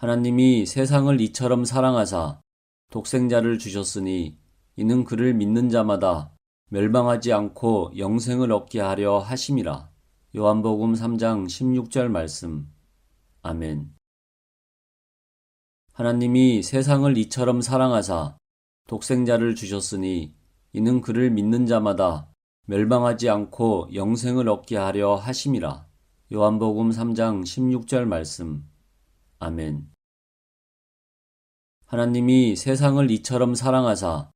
하나님이 세상을 이처럼 사랑하사 독생자를 주셨으니 이는 그를 믿는 자마다 멸망하지 않고 영생을 얻게 하려 하심이라. 요한복음 3장 16절 말씀. 아멘. 하나님이 세상을 이처럼 사랑하사 독생자를 주셨으니 이는 그를 믿는 자마다 멸망하지 않고 영생을 얻게 하려 하심이라. 요한복음 3장 16절 말씀. 아멘. 하나님이 세상을 이처럼 사랑하사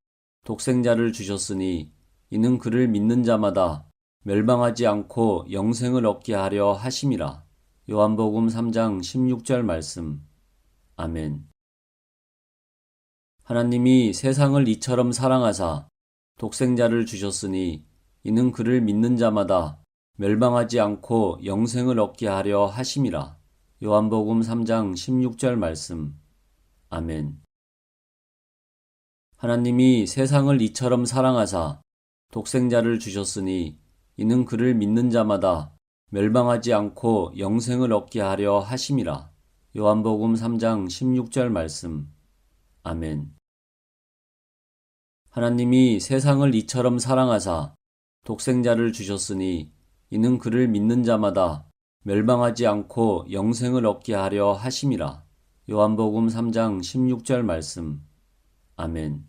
독생자를 주셨으니 이는 그를 믿는 자마다 멸망하지 않고 영생을 얻게 하려 하심이라. 요한복음 3장 16절 말씀. 아멘. 하나님이 세상을 이처럼 사랑하사 독생자를 주셨으니 이는 그를 믿는 자마다 멸망하지 않고 영생을 얻게 하려 하심이라. 요한복음 3장 16절 말씀. 아멘. 하나님이 세상을 이처럼 사랑하사 독생자를 주셨으니 이는 그를 믿는 자마다 멸망하지 않고 영생을 얻게 하려 하심이라. 요한복음 3장 16절 말씀. 아멘. 하나님이 세상을 이처럼 사랑하사 독생자를 주셨으니 이는 그를 믿는 자마다 멸망하지 않고 영생을 얻게 하려 하심이라. 요한복음 3장 16절 말씀. 아멘.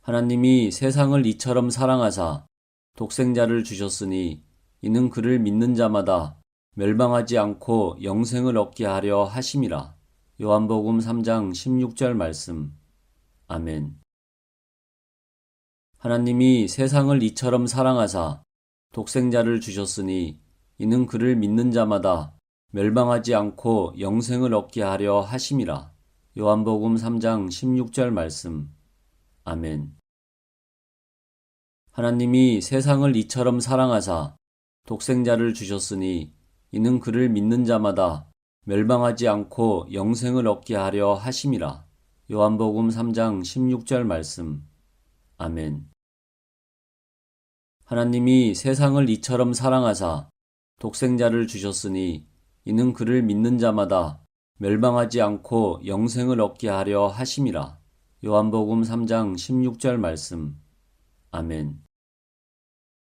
하나님이 세상을 이처럼 사랑하사 독생자를 주셨으니 이는 그를 믿는 자마다 멸망하지 않고 영생을 얻게 하려 하심이라. 요한복음 3장 16절 말씀. 아멘. 하나님이 세상을 이처럼 사랑하사 독생자를 주셨으니 이는 그를 믿는 자마다 멸망하지 않고 영생을 얻게 하려 하심이라. 요한복음 3장 16절 말씀. 아멘. 하나님이 세상을 이처럼 사랑하사 독생자를 주셨으니 이는 그를 믿는 자마다 멸망하지 않고 영생을 얻게 하려 하심이라. 요한복음 3장 16절 말씀. 아멘. 하나님이 세상을 이처럼 사랑하사 독생자를 주셨으니 이는 그를 믿는 자마다 멸망하지 않고 영생을 얻게 하려 하심이라. 요한복음 3장 16절 말씀. 아멘.